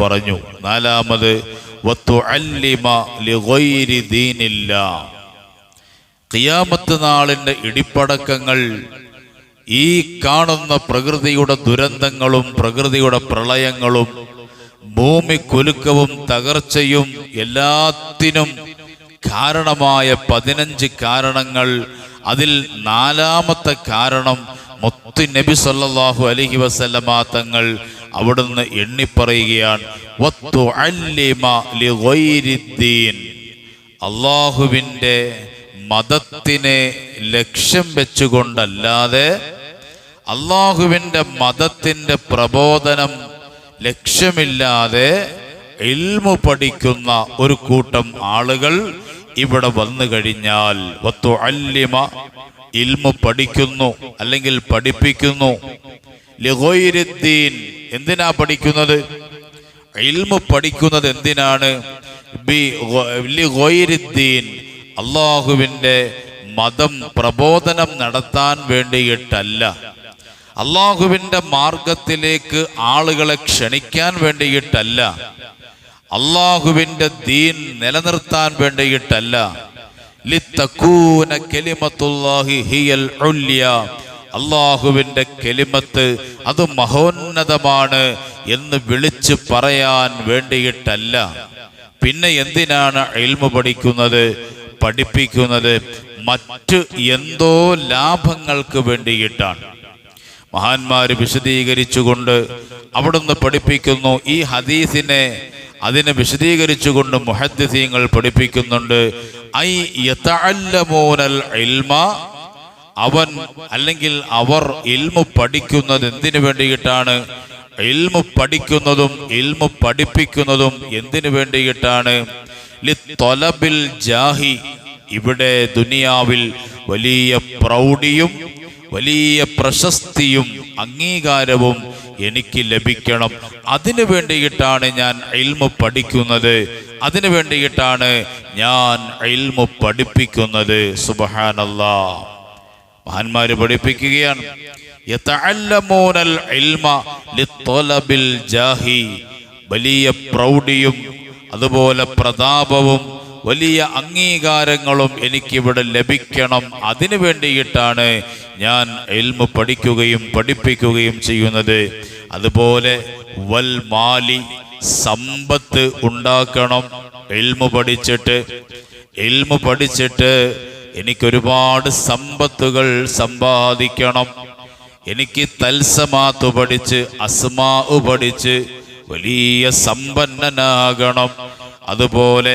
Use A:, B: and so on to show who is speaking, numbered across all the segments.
A: പറഞ്ഞു. നാലാമത് ഖിയാമത്ത് നാളിന്റെ ഇടിപ്പടക്കങ്ങൾ ഈ കാണുന്ന പ്രകൃതിയുടെ ദുരന്തങ്ങളും പ്രകൃതിയുടെ പ്രളയങ്ങളും ഭൂമി കുലുക്കവും തകർച്ചയും എല്ലാത്തിനും കാരണമായ പതിനഞ്ച് കാരണങ്ങൾ. അതിൽ നാലാമത്തെ കാരണം മുത്തു നബി സല്ലാഹു അലഹി വസല്ലമ തങ്ങൾ അവിടുന്ന് എണ്ണിപ്പറയുകയാണ് അള്ളാഹുവിന്റെ മതത്തിനെ ലക്ഷ്യം വെച്ചുകൊണ്ടല്ലാതെ അള്ളാഹുവിന്റെ മതത്തിന്റെ പ്രബോധനം ലക്ഷ്യമില്ലാതെ ഇൽമു പഠിക്കുന്ന ഒരു കൂട്ടം ആളുകൾ ഇവിടെ വന്നു കഴിഞ്ഞാൽ ഇൽമു പഠിക്കുന്നു അല്ലെങ്കിൽ പഠിപ്പിക്കുന്നു. ലഹോയിരുദ്ദീൻ എന്തിനാ പഠിക്കുന്നത്? ഇൽമു പഠിക്കുന്നത് എന്തിനാണ്? അള്ളാഹുവിന്റെ മതം പ്രബോധനം നടത്താൻ വേണ്ടിയിട്ടല്ല. അള്ളാഹുവിന്റെ മാർഗത്തിലേക്ക് ആളുകളെ ക്ഷണിക്കാൻ വേണ്ടിയിട്ടല്ല. അള്ളാഹുവിന്റെ ദീൻ നിലനിർത്താൻ വേണ്ടിയിട്ടല്ല. ലിത്തക്കൂന കെലിമത്തുല്ലാഹി ഹിയൽ ഉല്യ. അള്ളാഹുവിന്റെ കെലിമത്ത് അത് മഹോന്നതമാണ് എന്ന് വിളിച്ചു പറയാൻ വേണ്ടിയിട്ടല്ല. പിന്നെ എന്തിനാണ് എൽമ പഠിക്കുന്നത്? പഠിപ്പിക്കുന്നത് മറ്റ് എന്തോ ലാഭങ്ങൾക്ക് വേണ്ടിയിട്ടാണ്. മഹാന്മാര് വിശദീകരിച്ചുകൊണ്ട് അവിടുന്ന് പഠിപ്പിക്കുന്നു ഈ ഹദീസിനെ അതിനെ വിശദീകരിച്ചുകൊണ്ട് മുഹദ്ദിസീങ്ങൾ പഠിപ്പിക്കുന്നുണ്ട്. ഐ യതഅല്ലമൂനൽ ഇൽമ. അവൻ അല്ലെങ്കിൽ അവർ ഇൽമു പഠിക്കുന്നത് എന്തിനു വേണ്ടിയിട്ടാണ്? ഇൽമു പഠിക്കുന്നതും ഇൽമു പഠിപ്പിക്കുന്നതും എന്തിനു വേണ്ടിയിട്ടാണ്? ലിത്തൊലബിൽ ജാഹി. ഇവിടെ ദുനിയാവിൽ വലിയ പ്രൗഢിയും വലിയ പ്രശസ്തിയും അംഗീകാരവും എനിക്ക് ലഭിക്കണം. അതിനു വേണ്ടിയിട്ടാണ് ഞാൻ ഇൽമു പഠിക്കുന്നത്. അതിനു വേണ്ടിയിട്ടാണ് ഞാൻ ഇൽമു പഠിപ്പിക്കുന്നത്. സുബഹാനല്ല. മഹാന്മാര് പഠിപ്പിക്കുകയാണ്. വലിയ പ്രൗഢിയും അതുപോലെ പ്രതാപവും വലിയ അംഗീകാരങ്ങളും എനിക്കിവിടെ ലഭിക്കണം. അതിനു വേണ്ടിയിട്ടാണ് ഞാൻ എൽമു പഠിക്കുകയും പഠിപ്പിക്കുകയും ചെയ്യുന്നത്. അതുപോലെ വൽ മാലി സമ്പത്ത് ഉണ്ടാക്കണം. എൽമു പഠിച്ചിട്ട്. എൽമു പഠിച്ചിട്ട് എനിക്കൊരുപാട് സമ്പത്തുകൾ സമ്പാദിക്കണം. എനിക്ക് തൽസമാത്ത് പഠിച്ച് അസ്മാ പഠിച്ച് വലിയ സമ്പന്നനാകണം. അതുപോലെ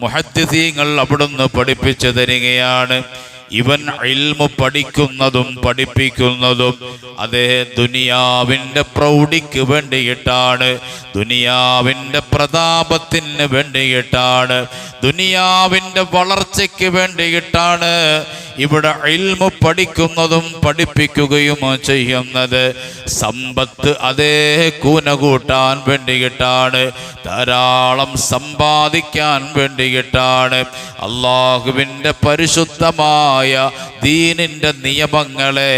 A: മുഹദ്ദിസീങ്ങൾ അവിടുന്ന് പഠിപ്പിച്ചു തരികയാണ് ഇവൻ ഇൽമു പഠിക്കുന്നതും പഠിപ്പിക്കുന്നതും. അതേ ദുനിയാവിന്റെ പ്രൗഢിക്ക് വേണ്ടിയിട്ടാണ് ദുനിയാവിന്റെ പ്രതാപത്തിന് വേണ്ടിയിട്ടാണ് ദുനിയാവിന്റെ വളർച്ചയ്ക്ക് വേണ്ടിയിട്ടാണ് ഇവിടെ ഇൽമു പഠിക്കുന്നതും പഠിപ്പിക്കുകയും ചെയ്യുന്നത്? സമ്പത്ത് അതേ കൂന കൂട്ടാൻ വേണ്ടിയിട്ടാണ് ധാരാളം സമ്പാദിക്കാൻ വേണ്ടിയിട്ടാണ് അള്ളാഹുവിന്റെ പരിശുദ്ധമായ ദീനിന്റെ നിയമങ്ങളെ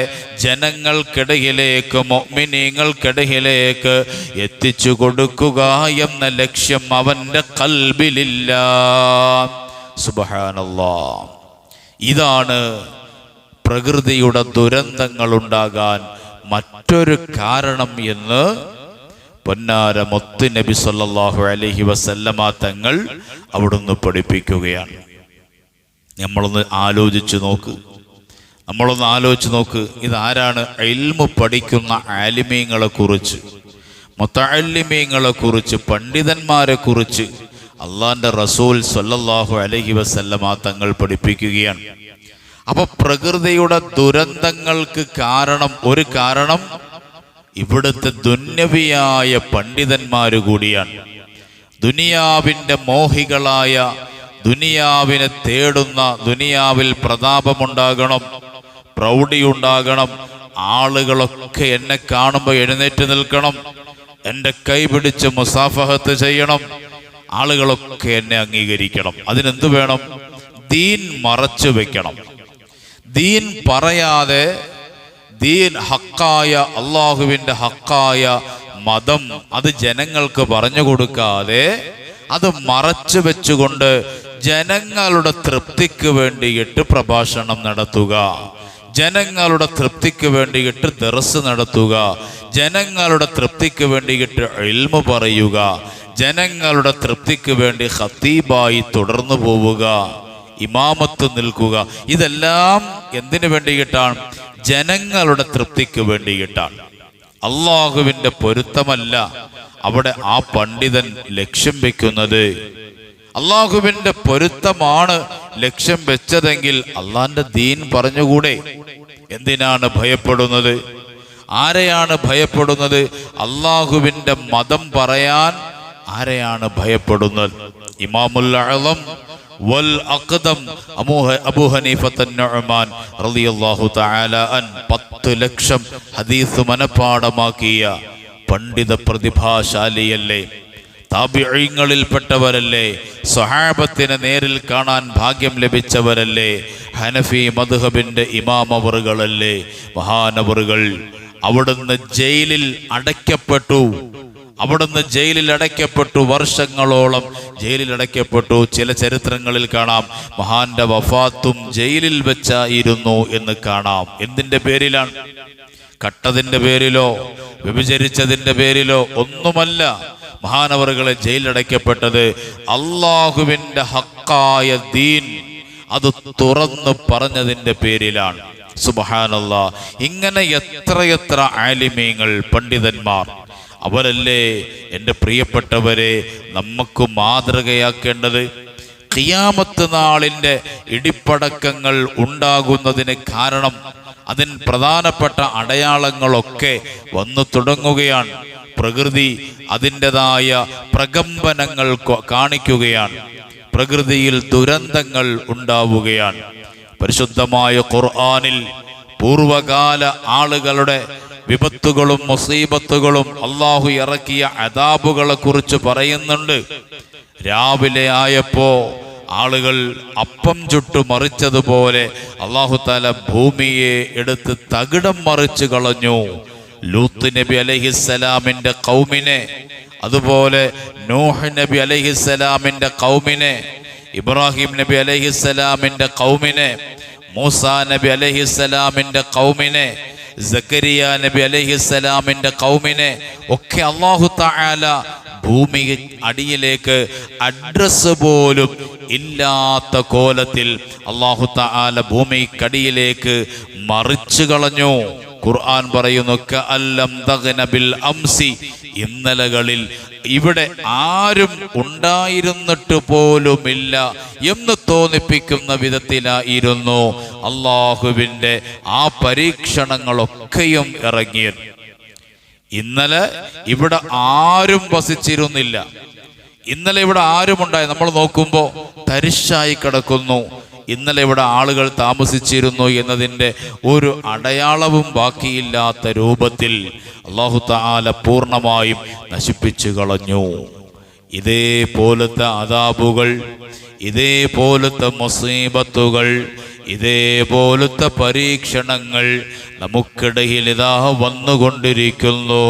A: ജനങ്ങൾക്കിടയിലേക്ക് മൊമിനിങ്ങൾക്കിടയിലേക്ക് എത്തിച്ചു കൊടുക്കുക എന്ന ലക്ഷ്യം അവന്റെ കൽബിലില്ല. സുബഹാനല്ലാ. ഇതാണ് പ്രകൃതിയുടെ ദുരന്തങ്ങൾ ഉണ്ടാകാൻ മറ്റൊരു കാരണം എന്ന് പൊന്നാര മുത്ത് നബി സല്ലാഹു അലഹി വസല്ലമ തങ്ങൾ അവിടുന്ന് പഠിപ്പിക്കുകയാണ്. നമ്മളൊന്ന് ആലോചിച്ച് നോക്ക്. നമ്മളൊന്ന് ആലോചിച്ച് നോക്ക്. ഇതാരാണ് എൽമു പഠിക്കുന്ന ആലിമീങ്ങളെ കുറിച്ച് മുത്തല്ലിമീങ്ങളെ കുറിച്ച് പണ്ഡിതന്മാരെ കുറിച്ച് അള്ളാന്റെ റസൂൽ സൊല്ലാഹു അലഹി വസല്ലമ തങ്ങൾ പഠിപ്പിക്കുകയാണ്. അപ്പൊ പ്രകൃതിയുടെ ദുരന്തങ്ങൾക്ക് കാരണം ഒരു കാരണം ഇവിടുത്തെ ദുന്യവിയായ പണ്ഡിതന്മാര് കൂടിയാണ്. ദുനിയാവിന്റെ മോഹികളായ ദുനിയാവിനെ തേടുന്ന ദുനിയാവിൽ പ്രതാപമുണ്ടാകണം പ്രൗഢിയുണ്ടാകണം ആളുകളൊക്കെ എന്നെ കാണുമ്പോൾ എഴുന്നേറ്റ് നിൽക്കണം എന്റെ കൈ പിടിച്ച് മുസാഫഹത്ത് ചെയ്യണം ആളുകളൊക്കെ എന്നെ അംഗീകരിക്കണം. അതിനെന്ത് വേണം? ദീൻ മറച്ചു വെക്കണം. ദീൻ പറയാതെ ദീൻ ഹക്കായ അള്ളാഹുവിന്റെ ഹക്കായ മതം അത് ജനങ്ങൾക്ക് പറഞ്ഞു കൊടുക്കാതെ അത് മറച്ചു വെച്ചുകൊണ്ട് ജനങ്ങളുടെ തൃപ്തിക്ക് വേണ്ടിയിട്ട് പ്രഭാഷണം നടത്തുക. ജനങ്ങളുടെ തൃപ്തിക്ക് വേണ്ടിയിട്ട് ദർസ് നടത്തുക. ജനങ്ങളുടെ തൃപ്തിക്ക് വേണ്ടിയിട്ട് എൽമ പറയുക. ജനങ്ങളുടെ തൃപ്തിക്ക് വേണ്ടി ഹത്തീബായി തുടർന്നു പോവുക ഇമാമത്ത് നിൽക്കുക ഇതെല്ലാം എന്തിനു വേണ്ടിയിട്ടാണ്? ജനങ്ങളുടെ തൃപ്തിക്ക് വേണ്ടിയിട്ടാണ്. അള്ളാഹുവിന്റെ പൊരുത്തമല്ല അവിടെ ആ പണ്ഡിതൻ ലക്ഷ്യം വെക്കുന്നത്. അള്ളാഹുവിന്റെ പൊരുത്തമാണ് ലക്ഷ്യം വെച്ചതെങ്കിൽ അള്ളാന്റെ ദീൻ പറഞ്ഞുകൂടെ? എന്തിനാണ് ഭയപ്പെടുന്നത്? ആരെയാണ് ഭയപ്പെടുന്നത്? അള്ളാഹുവിന്റെ മതം പറയാൻ ആരെയാണ് ഭയപ്പെടുന്നത്? ഇമാമുൽ വൽ അഖദം. അബൂ ഹനീഫത്ത് നുഅ്മാൻ റളിയല്ലാഹു തആല അൻ 10 ലക്ഷം ഹദീസ് മനപാഠമാക്കിയ പണ്ഡിത പ്രതിഭാശാലിയല്ലേ? താബിഈങ്ങളിൽപ്പെട്ടവരല്ലേ? സ്വഹാബത്തിനെ നേരിൽ കാണാൻ ഭാഗ്യം ലഭിച്ചവരല്ലേ? ഹനഫി മദ്ഹബിന്റെ ഇമാമവറുകളല്ലേ? മഹാനവറുകൾ അവിടുന്ന് ജയിലിൽ അടയ്ക്കപ്പെട്ടു. അവിടുന്ന് ജയിലിൽ അടയ്ക്കപ്പെട്ടു വർഷങ്ങളോളം. ജയിലിൽ അടയ്ക്കപ്പെട്ടു. ചില ചരിത്രങ്ങളിൽ കാണാം. മഹാന്റെ വഫാത്തും ജയിലിൽ വെച്ചായിരുന്നു എന്ന് കാണാം. എന്തിന്റെ പേരിലാണ്? കട്ടതിന്റെ പേരിലോ? വ്യഭിചരിച്ചതിന്റെ പേരിലോ? ഒന്നുമല്ല. മഹാനവറുകളെ ജയിലടയ്ക്കപ്പെട്ടത് അള്ളാഹുവിന്റെ ഹക്കായ ദീൻ. അത് തുറന്ന് പറഞ്ഞതിന്റെ പേരിലാണ്. സുബഹാനല്ല. ഇങ്ങനെ എത്രയെത്ര ആലിമീങ്ങൾ പണ്ഡിതന്മാർ അവരല്ലേ എന്റെ പ്രിയപ്പെട്ടവരെ നമുക്ക് മാതൃകയാക്കേണ്ടത്? കിയാമത്ത് നാളിന്റെ ഇടിപ്പടക്കങ്ങൾ ഉണ്ടാകുന്നതിന് കാരണം അതിന് പ്രധാനപ്പെട്ട അടയാളങ്ങളൊക്കെ വന്നു തുടങ്ങുകയാണ്. പ്രകൃതി അതിന്റെതായ പ്രകമ്പനങ്ങൾ കാണിക്കുകയാണ്. പ്രകൃതിയിൽ ദുരന്തങ്ങൾ ഉണ്ടാവുകയാണ്. പരിശുദ്ധമായ ഖുർആാനിൽ പൂർവകാല ആളുകളുടെ വിപത്തുകളും മുസീബത്തുകളും അള്ളാഹു ഇറക്കിയ അതാബുകളെ കുറിച്ച് പറയുന്നുണ്ട്. രാവിലെ ആയപ്പോ ആളുകൾ അപ്പം ചുട്ടു മറിച്ചതുപോലെ അള്ളാഹു ഭൂമിയെ എടുത്ത് തകിടം മറിച്ചു കളഞ്ഞു. ലൂത്ത് നബി അലഹിസ്സലാമിന്റെ കൗമിനെ അതുപോലെ നൂഹ് നബി അലഹിസ്സലാമിന്റെ കൗമിനെ ഇബ്രാഹിം നബി അലഹിസ്സലാമിന്റെ കൗമിനെ മൂസ നബി അലഹിസ്സലാമിന്റെ കൗമിനെ സക്കരിയ നബി അലഹിസ്സലാമിന്റെ കൗമിനെ ഒക്കെ അള്ളാഹു താല ഭൂമി അടിയിലേക്ക് അഡ്രസ് പോലും ഇല്ലാത്ത കോലത്തിൽ അള്ളാഹു താല ഭൂമിക്കടിയിലേക്ക് മറിച്ചു കളഞ്ഞു. ഖുർആൻ പറയുന്നു "കഅല്ലം തഗ്ന ബിൽ അംസി. ഇന്നലകളിൽ ഇവിടെ ആരും ഉണ്ടായിരുന്നിട്ട് പോലുമില്ല എന്ന് തോന്നിപ്പിക്കുന്ന വിധത്തിലായിരുന്നു അള്ളാഹുവിന്റെ ആ പരീക്ഷണങ്ങളൊക്കെയും ഇറങ്ങിയത്. ഇന്നലെ ഇവിടെ ആരും വസിച്ചിരുന്നില്ല. ഇന്നലെ ഇവിടെ ആരുമുണ്ടായി? നമ്മൾ നോക്കുമ്പോൾ തരിശായി കിടക്കുന്നു. ഇന്നലെ ഇവിടെ ആളുകൾ താമസിച്ചിരുന്നു എന്നതിന്റെ ഒരു അടയാളവും ബാക്കിയില്ലാത്ത രൂപത്തിൽ അള്ളാഹു താല പൂർണമായും നശിപ്പിച്ചു കളഞ്ഞു. ഇതേപോലത്തെ അതാബുകൾ ഇതേപോലത്തെ മുസീബത്തുകൾ ഇതേപോലത്തെ പരീക്ഷണങ്ങൾ നമുക്കിടയിൽ ഇതാ വന്നുകൊണ്ടിരിക്കുന്നു.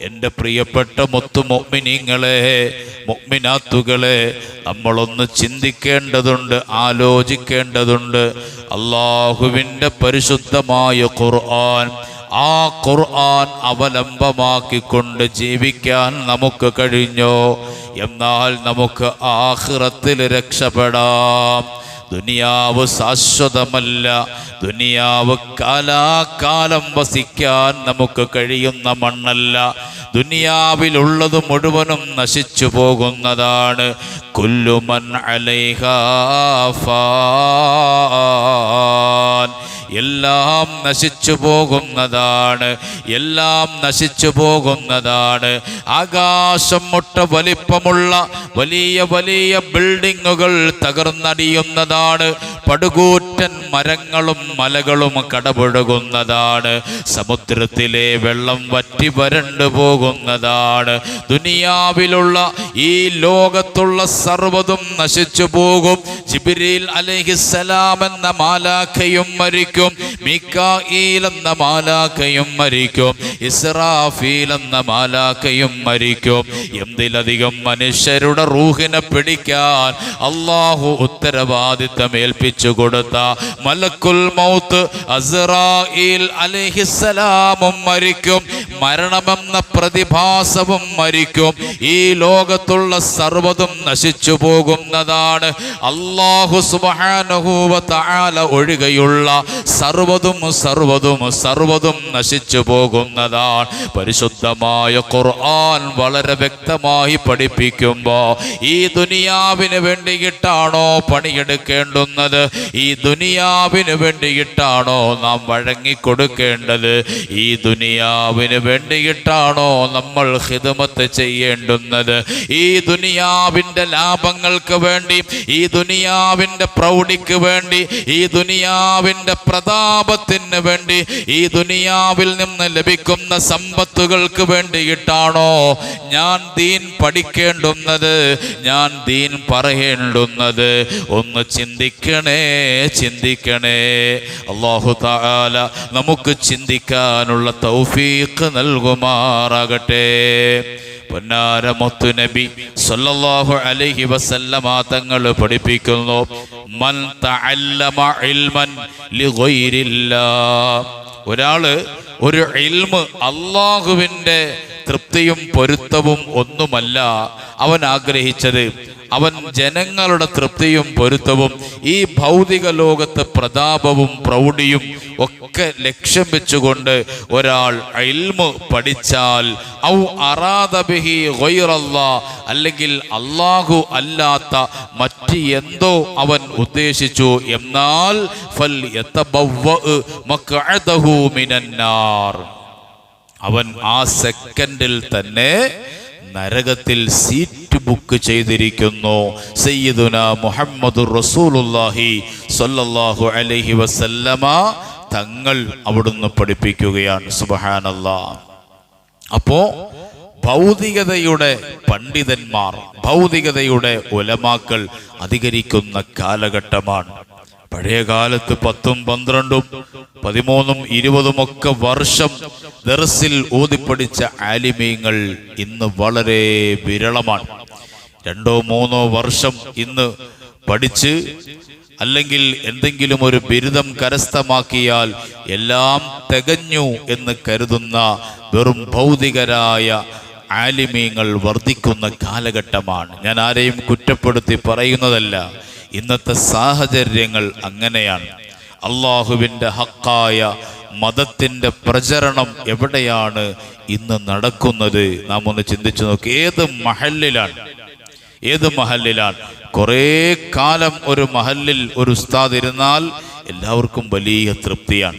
A: എന്റെ പ്രിയപ്പെട്ട മൊത്തു മൊമിനിങ്ങളെ മൊമിനാത്തുകളെ നമ്മളൊന്ന് ചിന്തിക്കേണ്ടതുണ്ട് ആലോചിക്കേണ്ടതുണ്ട്. അള്ളാഹുവിന്റെ പരിശുദ്ധമായ ഖുർആൻ ആ ഖുർആൻ അവലംബമാക്കിക്കൊണ്ട് ജീവിക്കാൻ നമുക്ക് കഴിഞ്ഞോ? എന്നാൽ നമുക്ക് ആഹ്റത്തിൽ രക്ഷപ്പെടാം. ദുനിയാവ് ശാശ്വതമല്ല. ദുനിയാവ് കാലാകാലം വസിക്കാൻ നമുക്ക് കഴിയുന്ന മണ്ണല്ല. ദുനിയാവിലുള്ളത് മുഴുവനും നശിച്ചു പോകുന്നതാണ്. കുല്ലുമൻ അലൈഹ ഫാൻ. എല്ലാം നശിച്ചു പോകുന്നതാണ്. എല്ലാം നശിച്ചു പോകുന്നതാണ്. ആകാശം മുട്ട വലിപ്പമുള്ള വലിയ വലിയ ബിൽഡിങ്ങുകൾ തകർന്നടിയുന്നതാണ്. പടുകൂറ്റൻ മരങ്ങളും മലകളും കടപുഴകുന്നതാണ്. സമുദ്രത്തിലെ വെള്ളം വറ്റി വരണ്ടു പോകുന്നതാണ്. ദുനിയാവിലുള്ള ഈ ലോകത്തുള്ള സർവതും നശിച്ചു പോകും. ജിബിരിൽ അലഹിസലാം എന്ന മാലാഖയും മരിക്കും. മിക്കായിൽ എന്ന മാലാഖയും മരിക്കും. ഇസ്രാഫീൽ എന്ന മാലാഖയും മരിക്കും. എന്തിലധികം മനുഷ്യരുടെ റൂഹിനെ പിടിക്കാൻ അള്ളാഹു ഉത്തരവാദിത്തം ഏൽപ്പിച്ചു കൊടുത്ത മലക്കുൽ മൗത്ത് അസറായിൽ അലഹിസലാമും മരിക്കും. മരണമെന്ന പ്രതിഭാസവും മരിക്കും. ഈ ലോകത്തുള്ള സർവതും നശിച്ചു പോകുന്നതാണ്. അള്ളാഹു സുബാനഹൂവ താല ഒഴികെയുള്ള സർവതും സർവതും സർവതും നശിച്ചു പോകുന്നതാണ്. പരിശുദ്ധമായ ഖുർആൻ വളരെ വ്യക്തമായി പഠിപ്പിക്കുമ്പോൾ ഈ ദുനിയാവിന് വേണ്ടിയിട്ടാണോ പണിയെടുക്കേണ്ടുന്നത്? ഈ ദുനിയാവിന് വേണ്ടിയിട്ടാണോ നാം വഴങ്ങിക്കൊടുക്കേണ്ടത്? ഈ ദുനിയാവിന് വേണ്ടിയിട്ടാണോ നമ്മൾ ഹിതമത്ത് ചെയ്യേണ്ടുന്നത്? ഈ ദുനിയാവിന്റെ ലാഭങ്ങൾക്ക് വേണ്ടി ഈ ദുനിയാവിന്റെ പ്രൗഢിക്ക് വേണ്ടി ഈ ദുനിയാവിന്റെ പ്രതാപത്തിന് വേണ്ടി ഈ ദുനിയാവിൽ നിന്ന് ലഭിക്കുന്ന സമ്പത്തുകൾക്ക് വേണ്ടിയിട്ടാണോ ഞാൻ ദീൻ പഠിക്കേണ്ടുന്നത് ഞാൻ ദീൻ പറയേണ്ടുന്നത്? ഒന്ന് ചിന്തിക്കണേ ചിന്തിക്കണേ. അള്ളാഹു താല നമുക്ക് ചിന്തിക്കാനുള്ള തൗഫീഖ് നൽകുമാറാകട്ടെ. പൊന്നാര മുത്തുനബി സല്ലല്ലാഹു അലൈഹി വസല്ലമ തങ്ങൾ പഠിപ്പിക്കുന്നു. മൻ തഅല്ലമ ഇൽമൻ ലിഗൈരില്ലാ. ഒരാൾ ഒരു ഇൽമ് അള്ളാഹുവിന്റെ തൃപ്തിയും പൊരുത്തവും ഒന്നുമല്ല. അവൻ ആഗ്രഹിച്ചത് അവൻ ജനങ്ങളുടെ തൃപ്തിയും പൊരുത്തവും ഈ ഭൗതിക ലോകത്ത് പ്രതാപവും പ്രൗഢിയും ഒക്കെ ലക്ഷ്യം വെച്ചുകൊണ്ട് ഒരാൾ ഇൽമു പഠിച്ചാൽ ഔ അറാദബിഹി ഗൈറല്ലാ അല്ലെങ്കിൽ അള്ളാഹു അല്ലാത്ത മറ്റ് എന്തോ അവൻ ഉദ്ദേശിച്ചു എന്നാൽ ഫൽ മിനന്നാർ. അവൻ ആ സെക്കൻഡിൽ തന്നെ നരകത്തിൽ സീറ്റ് ബുക്ക് ചെയ്തിരിക്കുന്നു. സയ്യിദുന മുഹമ്മദ് റസൂലുള്ളാഹി സ്വല്ലല്ലാഹു അലൈഹി വസല്ലമ തങ്ങൾ അവിടുന്ന് പഠിപ്പിക്കുകയാണ്. സുബഹാനല്ലാ. അപ്പോ ഭൗതികതയുടെ പണ്ഡിതന്മാർ ഭൗതികതയുടെ ഉലമാക്കൾ അധികരിക്കുന്ന കാലഘട്ടമാണ്. പഴയ കാലത്ത് പത്തും പന്ത്രണ്ടും പതിമൂന്നും ഇരുപതും ഒക്കെ വർഷം ദർസിൽ ഊതിപ്പടിച്ച ആലിമീങ്ങൾ ഇന്ന് വളരെ വിരളമാണ്. രണ്ടോ മൂന്നോ വർഷം ഇന്ന് പഠിച്ച് അല്ലെങ്കിൽ എന്തെങ്കിലും ഒരു ബിരുദം കരസ്ഥമാക്കിയാൽ എല്ലാം തികഞ്ഞു എന്ന് കരുതുന്ന വെറും ഭൗതികരായ ആലിമീങ്ങൾ വർദ്ധിക്കുന്ന കാലഘട്ടമാണ്. ഞാൻ ആരെയും കുറ്റപ്പെടുത്തി പറയുന്നതല്ല. ഇന്നത്തെ സാഹചര്യങ്ങൾ അങ്ങനെയാണ്. അള്ളാഹുവിന്റെ ഹക്കായ മതത്തിന്റെ പ്രചരണം എവിടെയാണ് ഇന്ന് നടക്കുന്നത്? നാം ഒന്ന് ചിന്തിച്ചു നോക്കി. ഏത് മഹലിലാണ് ഏത് മഹലിലാണ് കുറേ കാലം ഒരു മഹലിൽ ഒരു ഉസ്താദ് ഇരുന്നാൽ എല്ലാവർക്കും വലിയ തൃപ്തിയാണ്.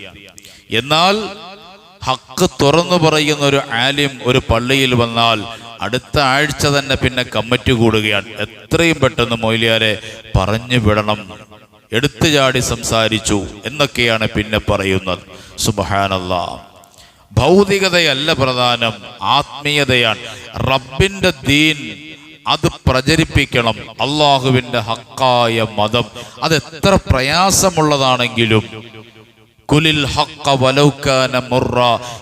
A: എന്നാൽ ഹക്ക് തുറന്നു പറയുന്ന ഒരു ആലിം ഒരു പള്ളിയിൽ വന്നാൽ അടുത്ത ആഴ്ച തന്നെ പിന്നെ കമ്മിറ്റി കൂടുകയാണ്. എത്രയും പെട്ടെന്ന് മൊയ്ലിയാരെ പറഞ്ഞു വിടണം. എടുത്തു ചാടി സംസാരിച്ചു എന്നൊക്കെയാണ് പിന്നെ പറയുന്നത്. സുബഹാനല്ല. ഭൗതികതയല്ല പ്രധാനം ആത്മീയതയാണ്. റബ്ബിന്റെ ദീൻ അത് പ്രചരിപ്പിക്കണം. അള്ളാഹുവിന്റെ ഹക്കായ മതം. അത് എത്ര പ്രയാസമുള്ളതാണെങ്കിലും. കുലിൽ ഹക്ക വലൗക്കാന മുറ.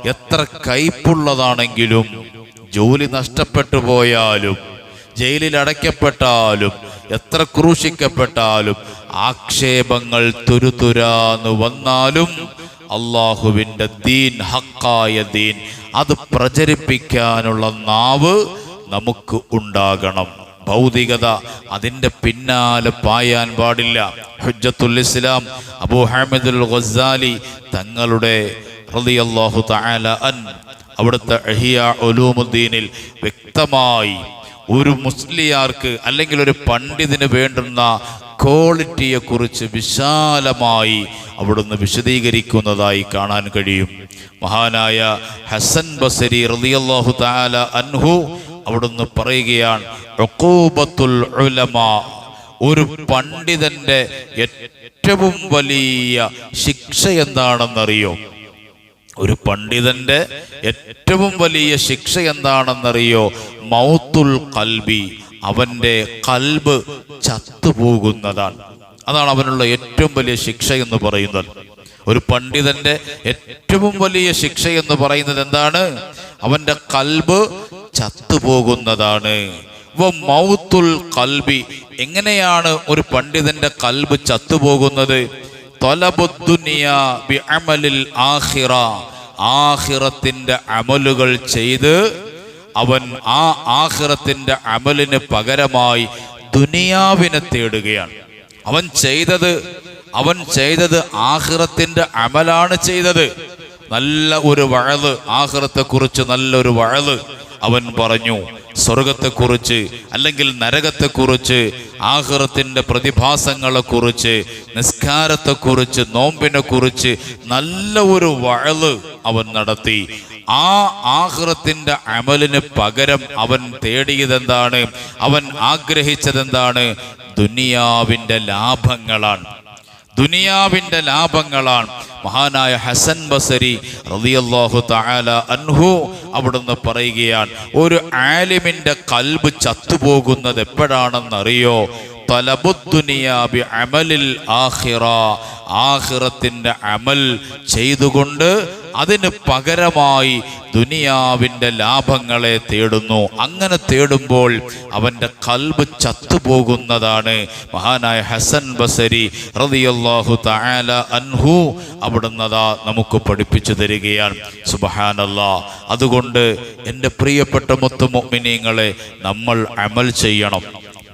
A: എത്ര കയ്പുള്ളതാണെങ്കിലും ജോലി നഷ്ടപ്പെട്ടു പോയാലും ജയിലിൽ അടയ്ക്കപ്പെട്ടാലും എത്ര ക്രൂശിക്കപ്പെട്ടാലും ആക്ഷേപങ്ങൾ തുരുതുരാന്ന് വന്നാലും അള്ളാഹുവിന്റെ ദീൻ ഹക്കായ ദീൻ അത് പ്രചരിപ്പിക്കാനുള്ള നാവ് നമുക്ക് ഉണ്ടാകണം. ഭൗതികത അതിന്റെ പിന്നാലെ പായാൻ പാടില്ല. ഹുജ്ജത്തുൽ ഇസ്ലാം അബൂ ഹാമിദുൽ ഗസാലി തങ്ങളുടെ റളിയല്ലാഹു തആല അൻ അവിടുത്തെ അഹിയ ഒലൂമുദ്ദീനിൽ വ്യക്തമായി ഒരു മുസ്ലിയാർക്ക് അല്ലെങ്കിൽ ഒരു പണ്ഡിതിന് വേണ്ടുന്ന ക്വാളിറ്റിയെക്കുറിച്ച് വിശാലമായി അവിടുന്ന് വിശദീകരിക്കുന്നതായി കാണാൻ കഴിയും. മഹാനായ ഹസൻ ബസരി റളിയല്ലാഹു തആല അൻഹു അവിടുന്ന് പറയുകയാണ് ഒരു പണ്ഡിതന്റെ ഏറ്റവും വലിയ ശിക്ഷ എന്താണെന്നറിയോ? ഒരു പണ്ഡിതന്റെ ഏറ്റവും വലിയ ശിക്ഷ എന്താണെന്നറിയോ? മൗത്തുൽ കൽബി അവന്റെ കൽബ് ചത്തുപോകുന്നതാണ്. അതാണ് അവനുള്ള ഏറ്റവും വലിയ ശിക്ഷ എന്ന് പറയുന്നത്. ഒരു പണ്ഡിതന്റെ ഏറ്റവും വലിയ ശിക്ഷ എന്ന് പറയുന്നത് എന്താണ്? അവന്റെ കൽബ് ചത്തുപോകുന്നതാണ്. മൗത്തുൽ കൽബി എങ്ങനെയാണ് ഒരു പണ്ഡിതന്റെ കൽബ് ചത്തുപോകുന്നത്? ആഖിറത്തിന്റെ അമലുകൾ ചെയ്ത് അവൻ ആ ആഹിറത്തിന്റെ അമലിന് പകരമായി ദുനിയാവിനെ തേടുകയാണ്. അവൻ ചെയ്തത് അവൻ ചെയ്തത് ആഹിറത്തിന്റെ അമലാണ് ചെയ്തത്. നല്ല ഒരു വഴത് ആഹിറത്തെ കുറിച്ച് നല്ലൊരു വഴത് അവൻ പറഞ്ഞു. സ്വർഗത്തെക്കുറിച്ച് അല്ലെങ്കിൽ നരകത്തെക്കുറിച്ച് ആഹൃത്തിന്റെ പ്രതിഭാസങ്ങളെക്കുറിച്ച് നിസ്കാരത്തെക്കുറിച്ച് നോമ്പിനെക്കുറിച്ച് നല്ല ഒരു വഴൽ അവൻ നടത്തി. ആ ആഹൃത്തിന്റെ അമലിന് പകരം അവൻ തേടിയതെന്താണ്? അവൻ ആഗ്രഹിച്ചതെന്താണ്? ദുനിയാവിന്റെ ലാഭങ്ങളാണ്. ദുനിയാവിന്റെ ലാഭങ്ങളാണ്. മഹാനായ ഹസൻ ബസരി റളിയല്ലാഹു തആല അൻഹു അവിടുന്ന് പറയുകയാണ് ഒരു ആലിമിന്റെ കൽബ് ചത്തുപോകുന്നത് എപ്പോഴാണെന്നറിയോ? അമലിൽ ആഖിറ. ആഖിറത്തിന്റെ അമൽ ചെയ്തുകൊണ്ട് അതിന് പകരമായി ദുനിയാവിന്റെ ലാഭങ്ങളെ തേടുന്നു. അങ്ങനെ തേടുമ്പോൾ അവന്റെ കൽബ് ചത്തുപോകുന്നതാണ്. മഹാനായ ഹസൻ ബസരി റളിയല്ലാഹു തആല അൻഹു അവിടുന്നതാ നമുക്ക് പഠിപ്പിച്ചു തരികയാണ്. സുബഹാനല്ല. അതുകൊണ്ട് എന്റെ പ്രിയപ്പെട്ട മുത്തുമൊമിനീങ്ങളെ നമ്മൾ അമൽ ചെയ്യണം.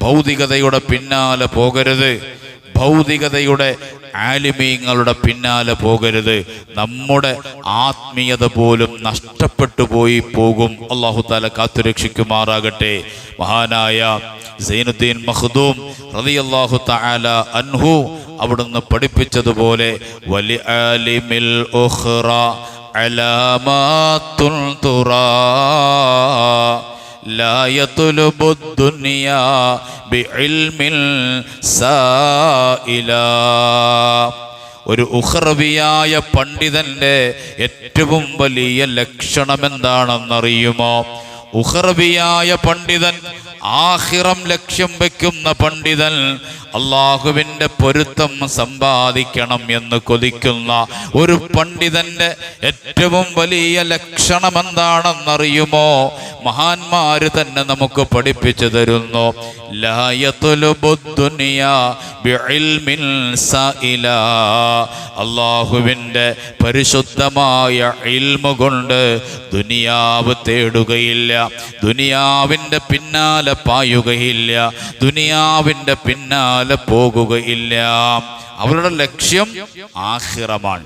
A: ഭൗതികതയുടെ പിന്നാലെ പോകരുത്. ഭൗതികതയുടെ ആലിമീങ്ങളുടെ പിന്നാലെ പോകരുത്. നമ്മുടെ ആത്മീയത പോലും നഷ്ടപ്പെട്ടു പോയി പോകും. അള്ളാഹു താല കാത്തുരക്ഷിക്കുമാറാകട്ടെ മഹാനായ സൈനുദ്ദീൻ മഖ്ദൂം റളിയല്ലാഹു താല അൻഹു അവിടുന്ന് പഠിപ്പിച്ചതുപോലെ വലി ആലിമിൽ അലാമാത്തുൽ لا يطلب الدنيا بعلم سائلا ഒരു ഉഹ്റവിയായ പണ്ഡിതന്റെ ഏറ്റവും വലിയ ലക്ഷണം എന്താണെന്നറിയുമോ ഉഹ്റവിയായ പണ്ഡിതൻ ആഹിറം ലക്ഷ്യം വെക്കുന്ന പണ്ഡിതൻ അള്ളാഹുവിന്റെ പൊരുത്തം സമ്പാദിക്കണം എന്ന് കൊതിക്കുന്ന ഒരു പണ്ഡിതന്റെ ഏറ്റവും വലിയ ലക്ഷണം എന്താണെന്നറിയുമോ മഹാന്മാര് തന്നെ നമുക്ക് പഠിപ്പിച്ചു തരുന്നു. അള്ളാഹുവിന്റെ പരിശുദ്ധമായ ഇൽമ കൊണ്ട് ദുനിയാവ് തേടുകയില്ല. ദുനിയാവിന്റെ പിന്നാലെ പായുകയില്ല. ദുനിയാവിന്റെ പിന്നാലെ പോകുകയില്ല. അവരുടെ ലക്ഷ്യം ആഹിറമാണ്.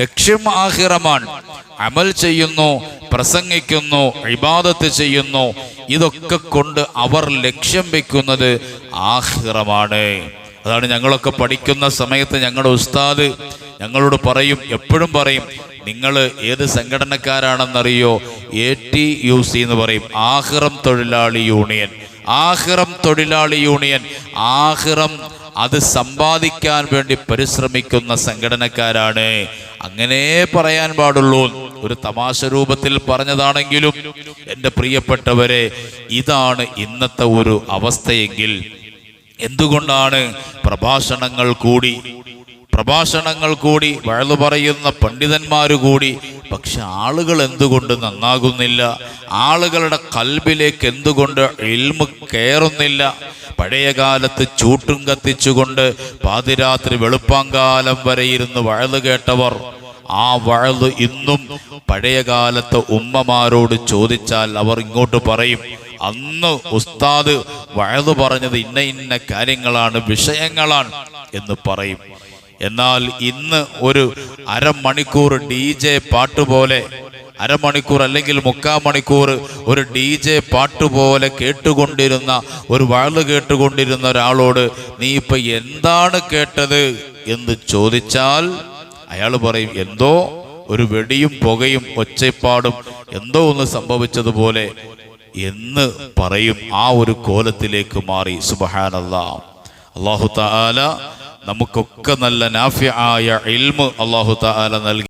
A: ലക്ഷ്യം ആഹിറമാണ്. അമൽ ചെയ്യുന്നു പ്രസംഗിക്കുന്നു ഇബാദത്ത് ചെയ്യുന്നു. ഇതൊക്കെ കൊണ്ട് അവർ ലക്ഷ്യം വെക്കുന്നത് ആഹിറമാണ്. അതാണ് ഞങ്ങളൊക്കെ പഠിക്കുന്ന സമയത്ത് ഞങ്ങളുടെ ഉസ്താദ് ഞങ്ങളോട് പറയും എപ്പോഴും പറയും നിങ്ങൾ ഏത് സംഘടനക്കാരാണെന്നറിയോ? എ ടി യു സി എന്ന് പറയും. ആഹിറം തൊഴിലാളി യൂണിയൻ. ആഹിറം തൊഴിലാളി യൂണിയൻ ആഹിറം അത് സമ്പാദിക്കാൻ വേണ്ടി പരിശ്രമിക്കുന്ന സംഘടനക്കാരാണ്. അങ്ങനെ പറയാൻ പാടുള്ളൂ. ഒരു തമാശ രൂപത്തിൽ പറഞ്ഞതാണെങ്കിലും എന്റെ പ്രിയപ്പെട്ടവരെ ഇതാണ് ഇന്നത്തെ ഒരു അവസ്ഥയെങ്കിൽ എന്തുകൊണ്ടാണ് പ്രഭാഷണങ്ങൾ കൂടി പ്രഭാഷണങ്ങൾ കൂടി വഴു പറയുന്ന പണ്ഡിതന്മാർ കൂടി. പക്ഷെ ആളുകൾ എന്തുകൊണ്ട് നന്നാകുന്നില്ല? ആളുകളുടെ കൽബിലേക്ക് എന്തുകൊണ്ട് ഇൽമ കയറുന്നില്ല? പഴയ കാലത്ത് ചൂട്ടും കത്തിച്ചുകൊണ്ട് പാതിരാത്രി വെളുപ്പാങ്കാലം വരെ ഇരുന്ന് വഴൽ കേട്ടവർ. ആ വഴൽ ഇന്നും പഴയ കാലത്തെ ഉമ്മമാരോട് ചോദിച്ചാൽ അവർ ഇങ്ങോട്ട് പറയും അന്ന് ഉസ്താദ് വഴൽ പറഞ്ഞത് ഇന്ന ഇന്ന കാര്യങ്ങളാണ് വിഷയങ്ങളാണ് എന്ന് പറയും. എന്നാൽ ഇന്ന് ഒരു അരമണിക്കൂർ ഡി ജെ പാട്ടുപോലെ അരമണിക്കൂർ അല്ലെങ്കിൽ മുക്കാൽ മണിക്കൂർ ഒരു ഡി ജെ പാട്ടുപോലെ കേട്ടുകൊണ്ടിരുന്ന ഒരു വാൾ കേട്ടുകൊണ്ടിരുന്ന ഒരാളോട് നീ ഇപ്പൊ എന്താണ് കേട്ടത്? എന്ന് ചോദിച്ചാൽ അയാൾ പറയും എന്തോ ഒരു വെടിയും പുകയും ഒച്ചപ്പാടും എന്തോ ഒന്ന് സംഭവിച്ചതുപോലെ എന്ന് പറയും ആ ഒരു കോലത്തിലേക്ക് മാറി. സുബഹാനല്ല. അള്ളാഹു താല നമുക്കൊക്കെ നല്ല നാഫ്യ ആയ ഇൽമ് അള്ളാഹു താല നൽകി